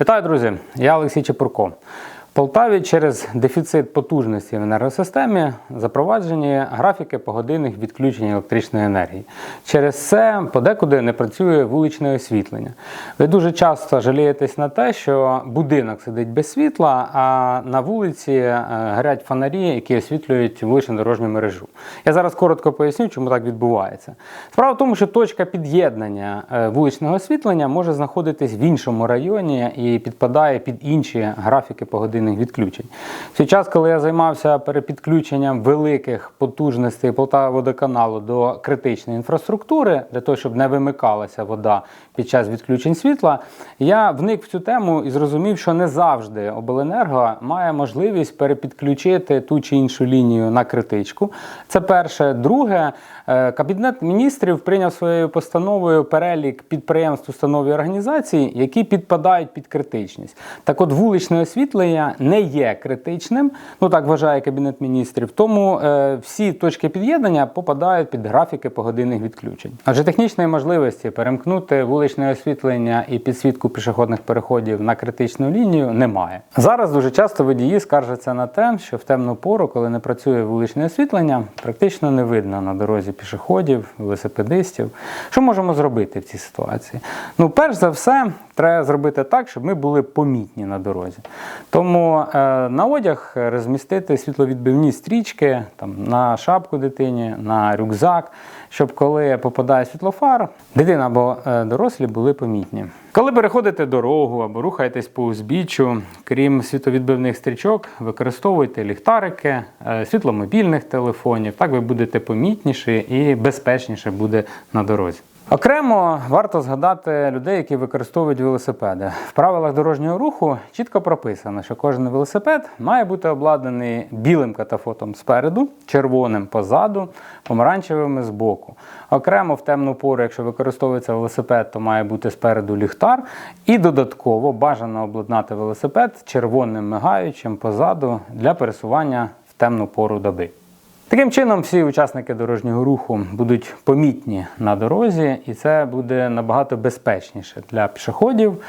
Вітаю, друзі! Я Олексій Чепурко. Полтаві через дефіцит потужності в енергосистемі запроваджені графіки погодинних відключень електричної енергії. Через це подекуди не працює вуличне освітлення. Ви дуже часто жалієтесь на те, що будинок сидить без світла, а на вулиці е, горять фонарі, які освітлюють вуличну дорожню мережу. Я зараз коротко поясню, чому так відбувається. Справа в тому, що точка під'єднання е, вуличного освітлення може знаходитись в іншому районі і підпадає під інші графіки погодинних відключень. В цей час, коли я займався перепідключенням великих потужностей Полтава-водоканалу до критичної інфраструктури, для того, щоб не вимикалася вода під час відключень світла, я вник в цю тему і зрозумів, що не завжди обленерго має можливість перепідключити ту чи іншу лінію на критичку. Це перше. Друге, е, Кабінет міністрів прийняв своєю постановою перелік підприємств, установ і організацій, які підпадають під критичність. Так от вуличне освітлення не є критичним, ну так вважає Кабінет міністрів. Тому е, всі точки під'єднання попадають під графіки погодинних відключень. Адже технічної можливості перемкнути вуличне освітлення і підсвітку пішохідних переходів на критичну лінію немає. Зараз дуже часто водії скаржаться на те, що в темну пору, коли не працює вуличне освітлення, практично не видно на дорозі пішоходів, велосипедистів. Що можемо зробити в цій ситуації? Ну, перш за все, треба зробити так, щоб ми були помітні на дорозі. Тому е, на одяг розмістити світловідбивні стрічки там, на шапку дитині, на рюкзак, щоб коли попадає світлофар, дитина або е, дорослі були помітні. Коли переходите дорогу або рухаєтесь по узбіччю, крім світловідбивних стрічок, використовуйте ліхтарики, е, світло мобільних телефонів. Так ви будете помітніші і безпечніше буде на дорозі. Окремо варто згадати людей, які використовують велосипеди. В правилах дорожнього руху чітко прописано, що кожен велосипед має бути обладнаний білим катафотом спереду, червоним позаду, помаранчевими збоку. Окремо в темну пору, якщо використовується велосипед, то має бути спереду ліхтар. І додатково бажано обладнати велосипед червоним мигаючим позаду для пересування в темну пору доби. Таким чином, всі учасники дорожнього руху будуть помітні на дорозі, і це буде набагато безпечніше для пішоходів,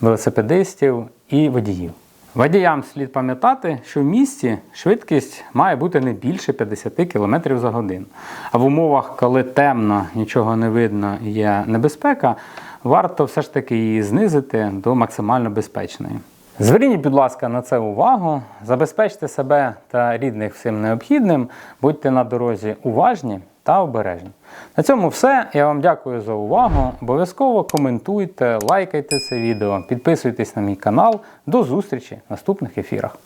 велосипедистів і водіїв. Водіям слід пам'ятати, що в місті швидкість має бути не більше 50 км за годину. А в умовах, коли темно, нічого не видно є небезпека, варто все ж таки її знизити до максимально безпечної. Зверніть, будь ласка, на це увагу, забезпечте себе та рідних всім необхідним, будьте на дорозі уважні та обережні. На цьому все. Я вам дякую за увагу. Обов'язково коментуйте, лайкайте це відео, підписуйтесь на мій канал. До зустрічі в наступних ефірах.